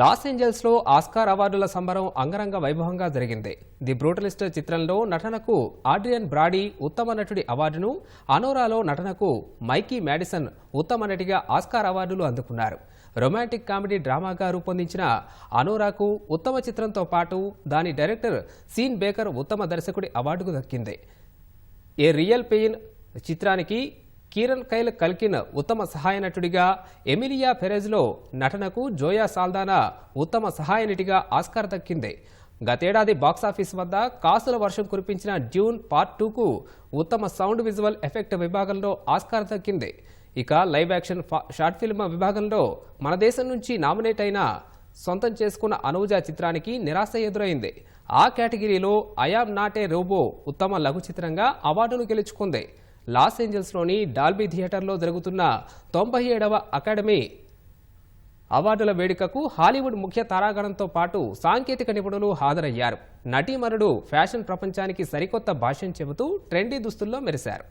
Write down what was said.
Loss ఏంజల్స్లో Oscar అవార్డుల సంబరం అంగరంగ వైభవంగా జరిగింది. ది బ్రూటలిస్ట్ చిత్రంలో నటనకు ఆడ్రియన్ బ్రాడీ ఉత్తమ నటుడి అవార్డును అనోరాలో నటనకు మైకీ మ్యాడిసన్ ఉత్తమ నటిగా ఆస్కార్ అవార్డులు అందుకున్నారు. రొమాంటిక్ కామెడీ డ్రామాగా రూపొందించిన అనోరాకు ఉత్తమ చిత్రంతో పాటు దాని డైరెక్టర్ సీన్ బేకర్ ఉత్తమ దర్శకుడి అవార్డుకు దక్కింది. ఏ రియల్ పెయిన్ చిత్రానికి కిరణ్ కైల్ కల్కిన్ ఉత్తమ సహాయ నటుడిగా ఎమిలియా పెరెజ్లో నటనకు జోయా సాల్దానా ఉత్తమ సహాయ నటిగా ఆస్కార్ దక్కింది. గతేడాది బాక్సాఫీస్ వద్ద కాసుల వర్షం కురిపించిన డ్యూన్ పార్ట్ టూకు ఉత్తమ సౌండ్ విజువల్ ఎఫెక్ట్ విభాగంలో ఆస్కార్ దక్కింది. ఇక లైవ్ యాక్షన్ ఫా- షార్ట్ ఫిల్మ్ విభాగంలో మన దేశం నుంచి నామినేట్ అయిన సొంతం చేసుకున్న అనూజ చిత్రానికి నిరాశ ఎదురైంది. ఆ కేటగిరీలో ఐఆమ్ నాట్ ఏ రోబో ఉత్తమ లఘు చిత్రంగా అవార్డును గెలుచుకుంది. లాస్ ఏంజల్స్లోని డాల్బీ థియేటర్లో జరుగుతున్న తొంభై ఏడవ అకాడమీ అవార్డుల వేడుకకు హాలీవుడ్ ముఖ్య తారాగణంతో పాటు సాంకేతిక నిపుణులు హాజరయ్యారు. నటీమరుడు ఫ్యాషన్ ప్రపంచానికి సరికొత్త భాష్యం చెబుతూ ట్రెండీ దుస్తుల్లో మెరిశారు.